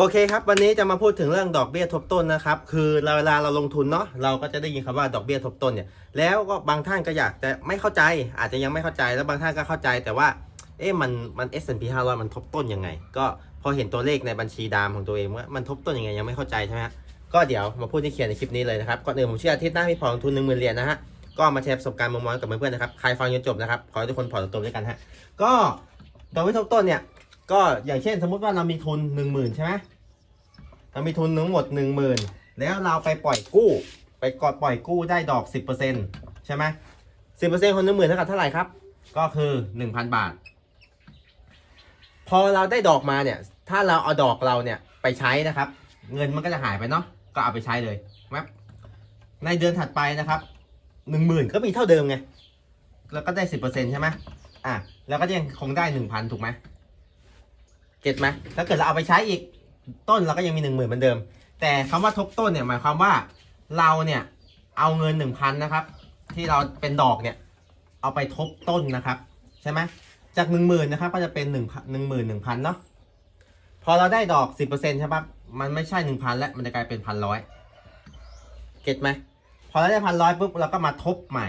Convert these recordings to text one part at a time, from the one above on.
โอเคครับ วันนี้จะมาพูดถึงเรื่องดอกเบี้ยทบต้นนะครับ คือเราเวลาเราลงทุนเนาะเราก็จะได้ยินคำว่าดอกเบี้ยทบต้นเนี่ย แล้วก็บางท่านก็อยากจะไม่เข้าใจ อาจจะยังไม่เข้าใจแล้วบางท่านก็เข้าใจแต่ว่า เอ๊ะมันมัน S&P 500 มันทบต้นยังไง ก็พอเห็นตัวเลขในบัญชีดามของตัวเองว่ามันทบต้นยังไงยังไม่เข้าใจใช่ไหมก็เดี๋ยวมาพูดที่เขียนในคลิปนี้เลยนะครับก่อนอื่นผมเชื่ออาทิตย์หน้ามีพอลงทุนหนึ่งหมื่นเหรียญนะฮะก็มาแชร์ประสบการณ์มุมมองกับเพื่อนๆนะครับใครฟังจนจบนะครับขอให้ทุกคนพอร์ตลงทุนด้วยกันฮะก็ดอกเบี้ยทบต้นเนี่ย ก็อย่างเช่นสมมุติว่าเรามีทุนหนึ่งหมื่นใช่ไหมเรามีทุนทั้งหมด1 0,000แล้วเราไปปล่อยกู้ ไปกดปล่อยกู้ได้ดอก10%ใช่ไหมสิบเปอร์เซ็นต์คนหนึ่งหมื่นเท่ากับเท่าไหร่ครับ ก็คือ1,000บาท พอเราได้ดอกมาเนี่ย ถ้าเราเอาดอกเราเนี่ยไปใช้นะครับ เงินมันก็จะหายไปเนาะก็เอาไปใช้เลยแวบในเดือนถัดไปนะครับหนึ่งหมื่นก็มีเท่าเดิมไง แล้วก็ได้สิบเปอร์เซ็นต์ใช่ไหมอะ แล้วก็ยังคงได้หนึ่งพันถูกไหม เก็ตไหมถ้าเกิดเราเอาไปใช้อีกต้นเราก็ยังมีหนึ่งหมื่นเหมือนเดิม แต่คำว่าทบต้นเนี่ยหมายความว่าเราเนี่ยเอาเงินหนึ่งพันนะครับ ที่เราเป็นดอกเนี่ย เอาไปทบต้นนะครับ ใช่ไหมจากหนึ่งหมื่นนะครับก็จะเป็นหนึ่งหนึ่งหมื่นหนึ่งพันเนาะพอเราได้ดอกสิบเปอร์เซ็นต์ใช่ปะมันไม่ใช่หนึ่งพันแล้วมันจะกลายเป็นพันร้อยเก็ตไหมพอเราได้พันร้อยปุ๊บเราก็มาทบใหม่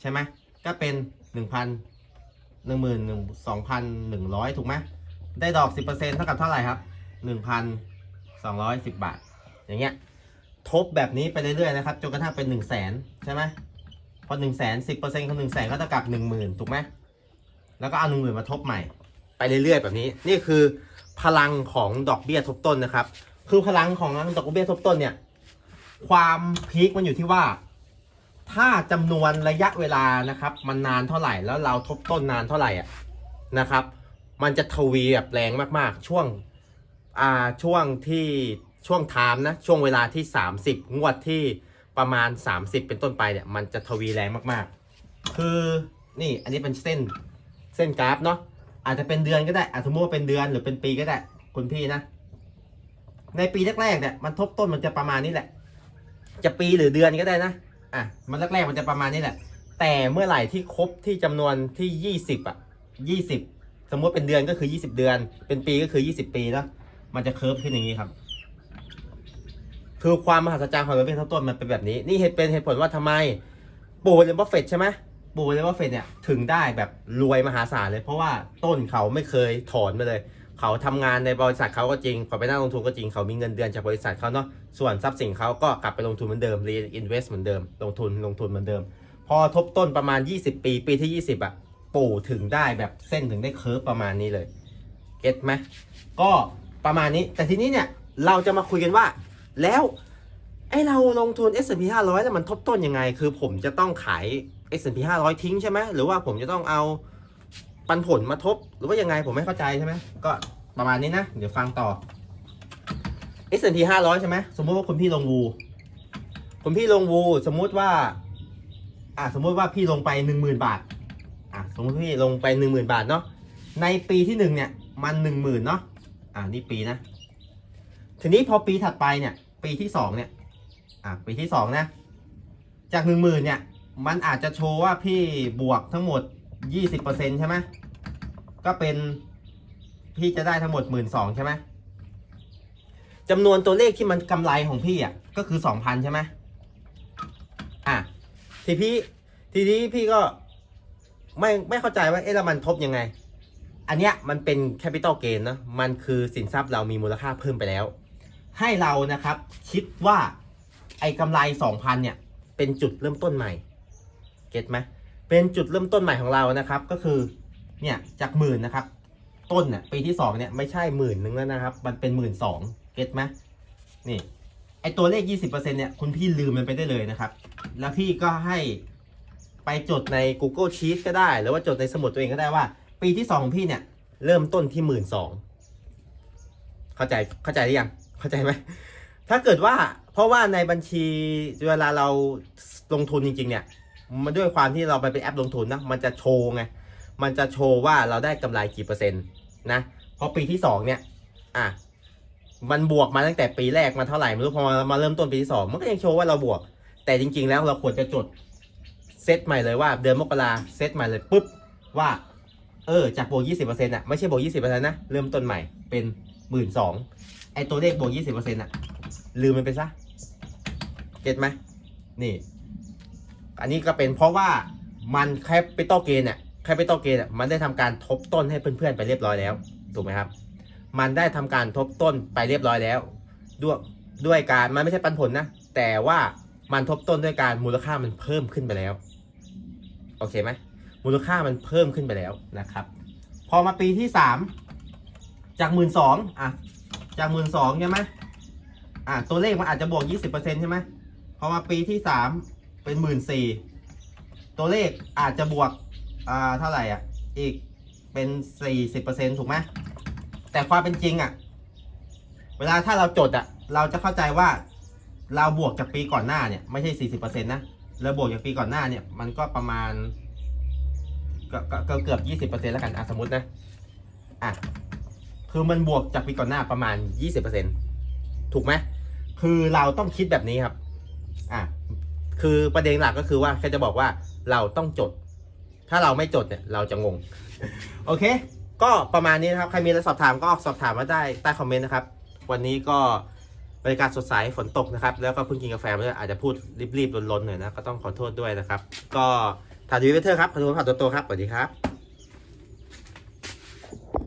ใช่ไหมก็เป็นหนึ่งพันหนึ่งหมื่นหนึ่งสองพันหนึ่งร้อยถูกไหม ได้ดอกสิบเท่ากับเท่าไหร่ครับหนึ่งพันสองร้อยสิบาท อย่างเงี้ย ทบแบบนี้ไปเรื่อยๆนะครับ จนกระทั่งเป็นหนึ่งแสนใช่ไหมพอหนึ่งแสนสิบเปอร์เซ็นต์ของหนึ่งแสนก็เท่ากับหนึ่งหมื่นถูกไหม แล้วก็เอาหนึ่งหมื่นมาทบใหม่ ไปเรื่อยๆ แบบนี้ นี่คือพลังของดอกเบี้ยทบต้นนะครับ คือพลังของดอกเบี้ยทบต้นเนี่ย ความพีคมันอยู่ที่ว่าถ้าจำนวนระยะเวลานะครับ มันนานเท่าไหร่แล้วเราทบต้นนานเท่าไหร่อะนะครับ มันจะทวีแบบแรงมากๆ ช่วงอ่าช่วงที่ช่วงไทม์นะ ช่วงเวลาที่ 30 งวดที่ประมาณ 30 เป็นต้นไปเนี่ย มันจะทวีแรงมากๆ คือนี่อันนี้เป็นเส้นเส้นกราฟเนาะอาจจะเป็นเดือนก็ได้อาจจะมั่วาเป็นเดือนหรือเป็นปีก็ได้คุณพี่นะ ในปีแรกๆเนี่ยมันทบต้นมันจะประมาณนี้แหละ จะปีหรือเดือนก็ได้นะอะมันแรกๆมันจะประมาณนี้แหละ แต่เมื่อไหร่ที่ครบที่จำนวนที่ 20 อะ 20ส มมติเป็นเดือนก็คือ 20 เดือน เป็นปีก็คือ 20 ปีเนะมันจะเคิร์ฟขึ้นอย่างนี้ครับ คือความมหัศจรรย์ของดอกเบี้ยทบต้นมันเป็นแบบนี้ นี่เหตุเป็นเหตุผลว่าทำไมปู่เลนบัฟเฟตใช่ไหมปู่เลนบัฟเฟตเนี่ยถึงได้แบบรวยมหาศาลเลย เพราะว่าต้นเขาไม่เคยถอนมาเลย เขาทำงานในบริษัทเขาก็จริงเขาไปนั่งลงทุนก็จริงเขามีเงินเดือนจากบริษัทเขาเนาะส่วนทรัพย์สินเขาก็กลับไปลงทุนเหมือนเดิมรีอินเวสต์เหมือนเดิม ลงทุนลงทุนเหมือนเดิม พอทบต้นประมาณ 20 ปี ปีที่ 20อะ ปู่ถึงได้แบบเส้นถึงได้เคิร์ฟประมาณนี้เลย เก็ตไหมก็ประมาณนี้ แต่ทีนี้เนี่ยเราจะมาคุยกันว่า แล้วไอเราลงทุน S&P 500 แล้วมันทบต้นยังไง คือผมจะต้องขาย S&P 500 ทิ้งใช่ไหมหรือว่าผมจะต้องเอาปันผลมาทบ หรือว่ายังไงผมไม่เข้าใจใช่ไหมก็ประมาณนี้นะ เดี๋ยวฟังต่อ S&P 500 ใช่ไหมสมมติว่าคุณพี่ลงวูคุณพี่ลงวูสมมุติว่าอะสมมุติว่าพี่ลงไป 10,000 บาท สมมติพี่ลงไป10,000บาทเนาะในปีที่หนึ่งเนี่ยมันหนึ่งหมื่นเนาะอ่านี่ปีนะ ทีนี้พอปีถัดไปเนี่ย ปีที่สองเนี่ย อ่าปีที่สองนะ จากหนึ่งหมื่นเนี่ย มันอาจจะโชว์ว่าพี่บวกทั้งหมดยี่สิบเปอร์เซ็นใช่ไหมก็เป็นพี่จะได้ทั้งหมดหมื่นสองใช่ไหมจำนวนตัวเลขที่มันกำไรของพี่อะก็คือสองพันใช่ไหมอะทีพี่ทีนี้พี่ก็ ไม่ไม่เข้าใจว่าเอ๊ะแล้วมันทบยังไง อันเนี้ยมันเป็นแคปิตอลเกนเนาะมันคือสินทรัพย์เรามีมูลค่าเพิ่มไปแล้ว ให้เรานะครับคิดว่าไอ้กำไร2,000เนี่ยเป็นจุดเริ่มต้นใหม่เก็ตไหมเป็นจุดเริ่มต้นใหม่ของเรานะครับ ก็คือเนี่ยจากหมื่นนะครับ ต้นเนี่ยปีที่2เนี่ยไม่ใช่หมื่นนึงแล้วนะครับ มันเป็นหมื่นสองเก็ตไหมนี่ไอตัวเลข 20%เนี่ยคุณพี่ลืมมันไปได้เลยนะครับ แล้วพี่ก็ให้ ไปจดใน Google Sheet ก็ได้ หรือว่าจดในสมุดตัวเองก็ได้ว่า ปีที่2ของพี่เนี่ย เริ่มต้นที่หมื่นสองเข้าใจเข้าใจหรือยังเข้าใจไหมถ้าเกิดว่าเพราะว่าในบัญชีเวลาเราลงทุนจริง ๆ เนี่ย มันด้วยความที่เราไปเป็นแอปลงทุนนะมันจะโชว์ไงมันจะโชว์ว่าเราได้กำไรกี่เปอร์เซ็นต์นะพอปีที่สองเนี่ยอะมันบวกมาตั้งแต่ปีแรกมาเท่าไหร่ไม่รู้พอมามาเริ่มต้นปีที่สองมันก็ยังโชว์ว่าเราบวก แต่จริง ๆ แล้วเราควรจะจด เซตใหม่เลยว่าเดือนมกราเซตใหม่เลยปุ๊บว่า เออจากบวกยี่สิบเปอร์เซ็นต์อะไม่ใช่บวกยี่สิบเปอร์เซ็นต์นะเริ่มต้นใหม่เป็นหมื่นสองไอตัวเลขบวกยี่สิบเปอร์เซ็นต์อะลืมมันไปซะเก็ตไหมนี่ อันนี้ก็เป็นเพราะว่ามันแคปิตอลเกนเนี่ยแคปิตอลเกนอะมันได้ทำการทบต้นให้เพื่อนๆไปเรียบร้อยแล้วถูกไหมครับ มันได้ทำการทบต้นไปเรียบร้อยแล้ว ด้วยด้วยการมันไม่ใช่ปันผลนะแต่ว่ามันทบต้นด้วยการมูลค่ามันเพิ่มขึ้นไปแล้ว อเคไหมมูลค่ามันเพิ่มขึ้นไปแล้วนะครับ พอมาปีที่สามจากหมื่นสองอะจากหมื่นสองใช่ไหมอะตัวเลขมันอาจจะบวกยี่สิบเปอร์เซ็นต์ใช่ไหมพอมาปีที่สามเป็นหมื่นสี่ตัวเลขอาจจะบวกอ่าเท่าไหร่อะ อีกเป็นสี่สิบเปอร์เซ็นต์ถูกไหมแต่ความเป็นจริงอะ เวลาถ้าเราจดอะ เราจะเข้าใจว่าเราบวกจากปีก่อนหน้าเนี่ย ไม่ใช่สี่สิบเปอร์เซ็นต์นะ เราบวกจากปีก่อนหน้าเนี่ย มันก็ประมาณก็ก็ก็เกือบยี่สิบเปอร์เซ็นต์แล้วกันอะสมมตินะอะคือมันบวกจากปีก่อนหน้าประมาณยี่สิบเปอร์เซ็นต์ถูกไหมคือเราต้องคิดแบบนี้ครับอะคือประเด็นหลักก็คือว่าแค่จะบอกว่าเราต้องจด ถ้าเราไม่จดเนี่ยเราจะงง โอเค ก็ประมาณนี้นะครับ ใครมีอะไรสอบถามก็สอบถามมาได้ใต้คอมเมนต์นะครับ วันนี้ก็ บรรยากาศสดใสฝนตกนะครับ แล้วก็เพิ่งกินกาแฟมาด้วยอาจจะพูดรีบๆลนๆหน่อยนะก็ต้องขอโทษด้วยนะครับ ก็ถ่ายดีเวเทอร์ครับพานุพัฒน์ตัวโตครับสวัสดีครับ